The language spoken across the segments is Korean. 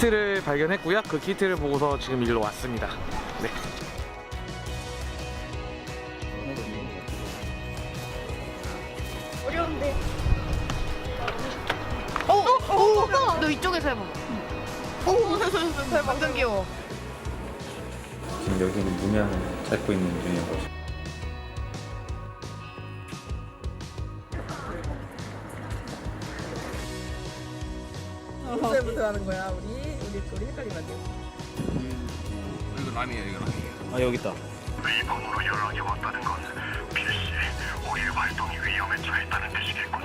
키트를 발견했고요. 그 키트를 보고서 지금 일로 왔습니다. 네. 어려운데. 어, 어, 어, 너 이쪽에서 해봐. 오, 잘 완전 귀여워. 지금 여기는 문양 잡고 있는 중인 거죠. 무슨 하는 거야 우리 우리 우리 헷갈리면 안 돼. 이거 람이에요, 이거 람이에요. 아 여기 있다. 일본으로 연락이 왔다는 건 필시 우리 활동이 위험에 처했다는 뜻이겠군.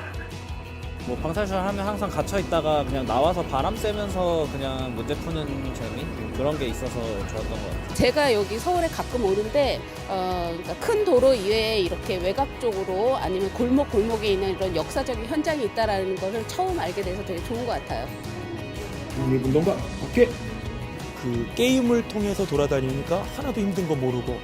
뭐 방탈출 하면 항상 갇혀 있다가 그냥 나와서 바람 쐬면서 그냥 문제 푸는 재미 그런 게 있어서 좋았던 것 같아요. 제가 여기 서울에 가끔 오는데 어, 그러니까 큰 도로 이외에 이렇게 외곽 쪽으로 아니면 골목 골목에 있는 이런 역사적인 현장이 있다라는 것을 처음 알게 돼서 되게 좋은 것 같아요. 독립운동가 오케이 그 게임을 통해서 돌아다니니까 하나도 힘든 거 모르고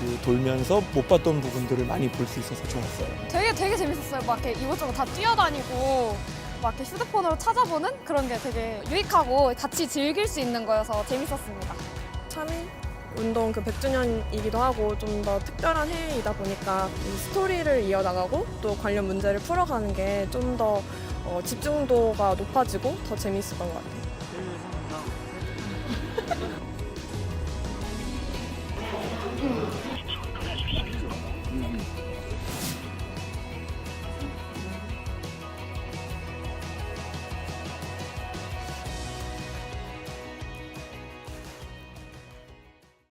그 돌면서 못 봤던 부분들을 많이 볼 수 있어서 좋았어요. 되게 되게 재밌었어요. 막 이렇게 이곳저곳 다 뛰어다니고 막 이렇게 휴대폰으로 찾아보는 그런 게 되게 유익하고 같이 즐길 수 있는 거여서 재밌었습니다. 3일 운동 그 100주년이기도 하고 좀 더 특별한 해이다 보니까 이 스토리를 이어나가고 또 관련 문제를 풀어가는 게 좀 더 어, 집중도가 높아지고 더 재미있었던 것 같아요.